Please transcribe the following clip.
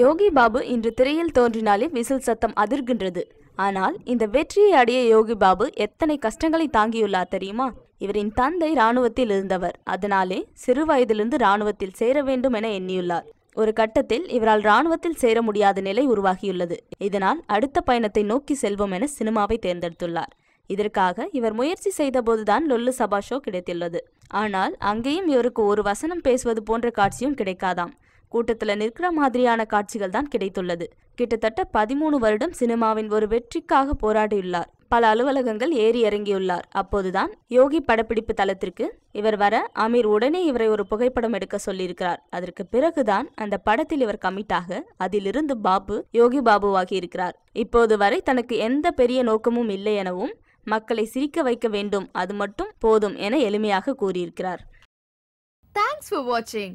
யோகி பாபு இன்று திரையில் தோன்றினாலே விசில் சத்தம் அதிர்கின்றது. ஆனால் இந்த வெற்றியை அடைய யோகி பாபு எத்தனை கஷ்டங்களை தாங்கியுள்ளார் தெரியுமா? இவரின் தந்தை ராணுவத்தில் இருந்தவர். அதனாலே சிறு வயதிலிருந்து ராணுவத்தில் சேர வேண்டும் என எண்ணியுள்ளார். ஒரு கட்டத்தில் இவரால் ராணுவத்தில் சேர முடியாத நிலை உருவாகியுள்ளது. இதனால் அடுத்த பயணத்தை நோக்கி செல்வோம் என சினிமாவை தேர்ந்தெடுத்துள்ளார். இதற்காக இவர் முயற்சி செய்தபோதுதான் லொல்லு சபா ஷோ கிடைத்துள்ளது. ஆனால் அங்கேயும் இவருக்கு ஒரு வசனம் பேசுவது போன்ற காட்சியும் கிடைக்காதாம். கூட்டத்தில் நிற்கிற மாதிரியான காட்சிகள் தான் கிடைத்துள்ளது. கிட்டத்தட்ட பதிமூணு வருடம் சினிமாவின் ஒரு வெற்றிக்காக போராடியுள்ளார். பல அலுவலகங்கள் ஏறி இறங்கியுள்ளார். அப்போதுதான் யோகி படப்பிடிப்பு தளத்திற்கு இவர் வர அமீர் உடனே இவரை ஒரு புகைப்படம் எடுக்க சொல்லியிருக்கிறார். அதற்கு பிறகுதான் அந்த படத்தில் இவர் கமிட்டாக அதிலிருந்து பாபு யோகி பாபுவாகி இருக்கிறார். இப்போது வரை தனக்கு எந்த பெரிய நோக்கமும் இல்லை எனவும் மக்களை சிரிக்க வைக்க வேண்டும் அது மட்டும் போதும் என எளிமையாக கூறியிருக்கிறார். தேங்க்ஸ் ஃபார் வாட்சிங்